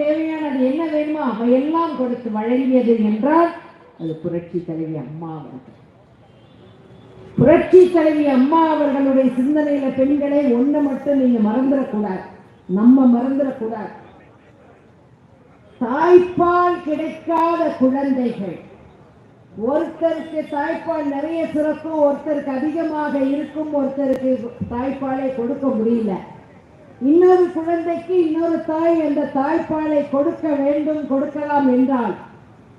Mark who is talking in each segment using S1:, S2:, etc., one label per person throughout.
S1: தேவையானது என்ன வேணுமோ அவையெல்லாம் கொடுத்து வழங்கியது என்றால் அது புரட்சி தலைவி அம்மா அவர்கள். புரட்சி தலைவி அம்மா அவர்களுடைய சிந்தனையில பெண்களை ஒண்ணு மட்டும் நீங்க மறந்துடக்கூடாது. நம்ம மறந்துடக்கூடாது. தாய்ப்பால் கிடைக்காத குழந்தைகள். ஒருத்தருக்கு தாய்ப்பால் நிறைய சுரக்கும் ஒருத்தருக்கு அதிகமாக இருக்கும் ஒருத்தருக்கு தாய்ப்பாலை கொடுக்க முடியல. இன்னொரு குழந்தைக்கு இன்னொரு தாய் அந்த தாய்ப்பாலை கொடுக்க வேண்டும் கொடுக்கலாம் என்றால்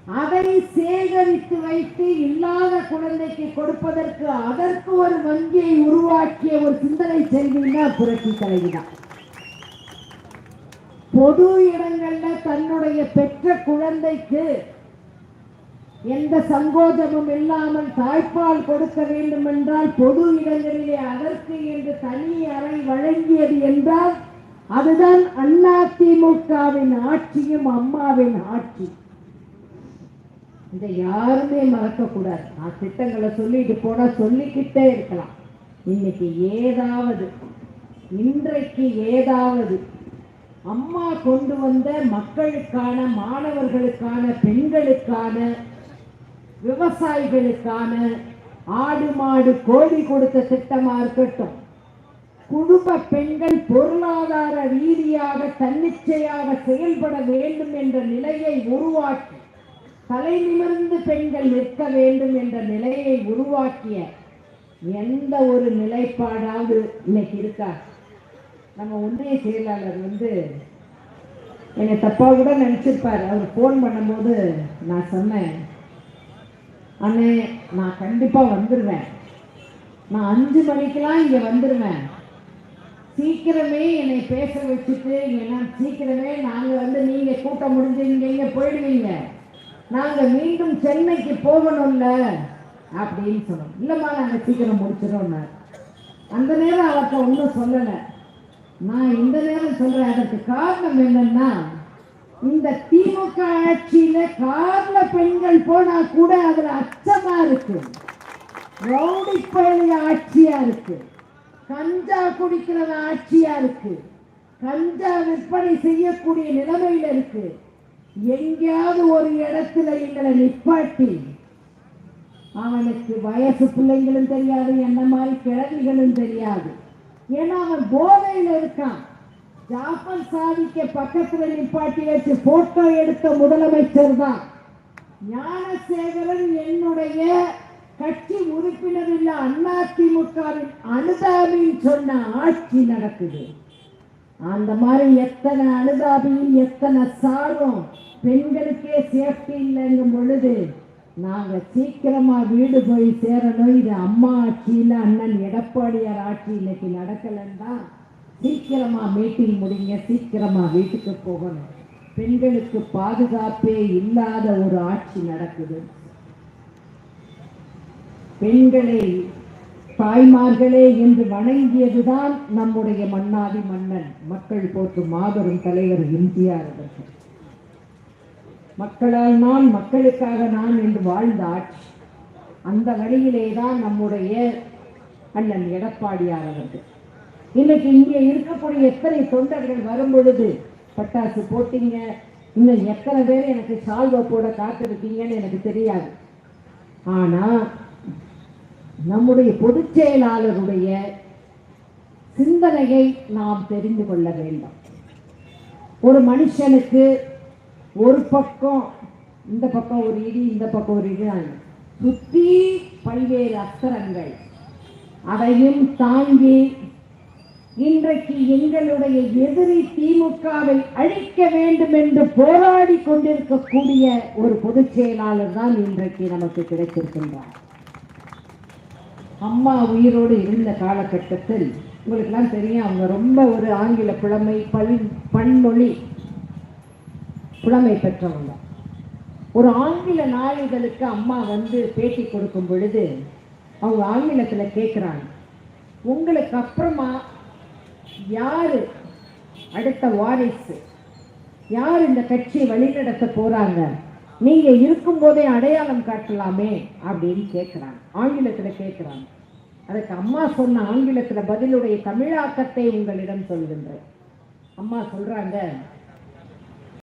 S1: அதை சேகரித்து வைத்து இல்லாத குழந்தைக்கு கொடுப்பதற்கு அதற்கு ஒரு வங்கியை உருவாக்கிய ஒரு சிந்தனை செல்வினா புரட்சி தலைவிதான். பொது இடங்கள்ல தன்னுடைய பெற்ற குழந்தைக்கு எந்த சங்கோஜமும் இல்லாமல் தாய்ப்பால் கொடுக்க வேண்டும் என்றால் பொது இடங்களிலே அதற்கு என்று தனி அறை வழங்கியது என்றால் அதுதான் அதிமுகவின் ஆட்சியும் அம்மாவின் ஆட்சி. இதை யாருமே மறக்க கூடாது நான் திட்டங்களை சொல்லிட்டு போனா சொல்லிக்கிட்டே இருக்கலாம். இன்னைக்கு ஏதாவது இன்றைக்கு ஏதாவது அம்மா கொண்டு வந்த மக்களுக்கான மாணவர்களுக்கான பெண்களுக்கான விவசாயிகளுக்கான ஆடு மாடு கோழி கொடுத்த திட்டமா இருக்கட்டும். குடும்ப பெண்கள் பொருளாதார ரீதியாக தன்னிச்சையாக செயல்பட வேண்டும் என்ற நிலையை உருவாக்கி தலை நிமிர்ந்து பெண்கள் நிற்க வேண்டும் என்ற நிலையை உருவாக்கிய எந்த ஒரு நிலைப்பாடாவது இன்னைக்கு இருக்கா? நம்ம ஒன்றிய செயலாளர் வந்து என்னை தப்பா கூட நினைச்சிருப்பார். அவர் ஃபோன் பண்ணும்போது நான் சொன்னேன் அண்ணே நான் கண்டிப்பாக வந்துடுவேன் நான் அஞ்சு மணிக்கெல்லாம் இங்கே வந்துடுவேன் சீக்கிரமே என்னை பேச வச்சுட்டு ஏன்னா சீக்கிரமே நாங்கள் வந்து நீங்கள் கூட்டம் முடிஞ்சு இங்கே இங்கே போயிடுவீங்க. நாங்கள் மீண்டும் சென்னைக்கு போகணும்ல அப்படின்னு சொன்னோம். இல்லைம்மா நாங்கள் சீக்கிரம் முடிச்சிடறோம்னார் அந்த நேரம் அவர்கிட்ட ஒன்றும் சொல்லலை. நான் இந்த நேரம் சொல்கிறேன் அதற்கு காரணம் என்னன்னா இந்த திமுக ஆட்சியில கார்ல பெண்கள் போனா கூட அதுல அச்சமா இருக்கு. ரவுடி பயணி ஆட்சியா இருக்கு. கஞ்சா குடிக்கிறவ ஆட்சியா இருக்கு. கஞ்சா விற்பனை செய்யக்கூடிய நிலைமையில இருக்கு. எங்கேயாவது ஒரு இடத்துல எங்களை நிப்பாட்டி அவனுக்கு வயசு பிள்ளைங்களும் தெரியாது என்ன மாதிரி கிழவிகளும் தெரியாது. ஏன்னா அவன் போதையில் இருக்கான். ஜாஃபர் சாதிக்க பக்கத்துல நிப்பாட்டி வச்சு போட்டோ எடுத்த முதலமைச்சர் தான். ஞானசேகரன் என்னுடைய கட்சி உறுப்பினர் இல்ல அதிமுகவின் அனுதாபின்னு சொன்ன ஆட்சி நடக்குது. அந்த மாதிரி எத்தனை அனுதாபியும் எத்தனை சாரும் பெண்களுக்கே சேஃப்டி இல்லைங்கும் பொழுது நாங்க சீக்கிரமா வீடு போய் சேரணும். இது அம்மா ஆட்சியில் அண்ணன் எடப்பாடியார் ஆட்சி இன்னைக்கு நடக்கலன்னா சீக்கிரமா மீட்டிங் முடிங்க சீக்கிரமா வீட்டுக்கு போகணும். பெண்களுக்கு பாதுகாப்பே இல்லாத ஒரு ஆட்சி நடக்குது. பெண்களை தாய்மார்களே என்று வணங்கியதுதான் நம்முடைய மன்னாதி மன்னன் மக்கள் போட்டு மாபெரும் தலைவர் எம்ஜிஆர் அவர்கள். மக்களால் நான் மக்களுக்காக நான் என்று வாழ்ந்த ஆட்சி. அந்த வழியிலே தான் நம்முடைய அண்ணன் எடப்பாடியார் அவர்கள். இன்னைக்கு இங்கே இருக்கக்கூடிய எத்தனை தொண்டர்கள் வரும் பொழுது பட்டாசு போட்டீங்க? இன்னும் எத்தனை பேர் எனக்கு சால்வை போட காத்திருக்கீங்கன்னு எனக்கு தெரியாது. ஆனா நம்முடைய பொதுச் செயலாளருடைய சிந்தனையை நாம் தெரிந்து கொள்ள வேண்டும். ஒரு மனுஷனுக்கு ஒரு பக்கம் இந்த பக்கம் ஒரு இடி இந்த பக்கம் ஒரு இடி சுற்றி சுத்தி பல்வேறு அஸ்திரங்கள். அதையும் தாங்கி இன்றைக்கு எங்களுடைய எதிரி திமுகவை அழிக்க வேண்டும் என்று போராடி கொண்டிருக்கக்கூடிய ஒரு பொதுச் செயலாளர் தான் இன்றைக்கு நமக்கு கிடைத்திருக்கின்றார். அம்மா உயிரோடு இருந்த காலகட்டத்தில் உங்களுக்கெல்லாம் தெரியும் அவங்க ரொம்ப ஒரு ஆங்கில புலமை பல் பன்மொழி புலமை பெற்றவங்க. ஒரு ஆங்கில நாளிதழுக்கு அம்மா வந்து பேட்டி கொடுக்கும் பொழுது அவங்க ஆங்கிலத்தில் கேட்குறாங்க உங்களுக்கு அப்புறமா யாரு? அடுத்த வாரிசு. யார் இந்த கட்சியை வழிநடத்த போறாங்க? நீங்க இருக்கும்போதே அடையாளம் காட்டலாமே அப்படின்னு கேட்குறாங்க ஆங்கிலத்தில் கேட்குறாங்க அதுக்கு அம்மா சொன்ன ஆங்கிலத்தில் பதிலுடைய தமிழாக்கத்தை உங்களிடம் சொல்கின்றேன் அம்மா சொல்றாங்க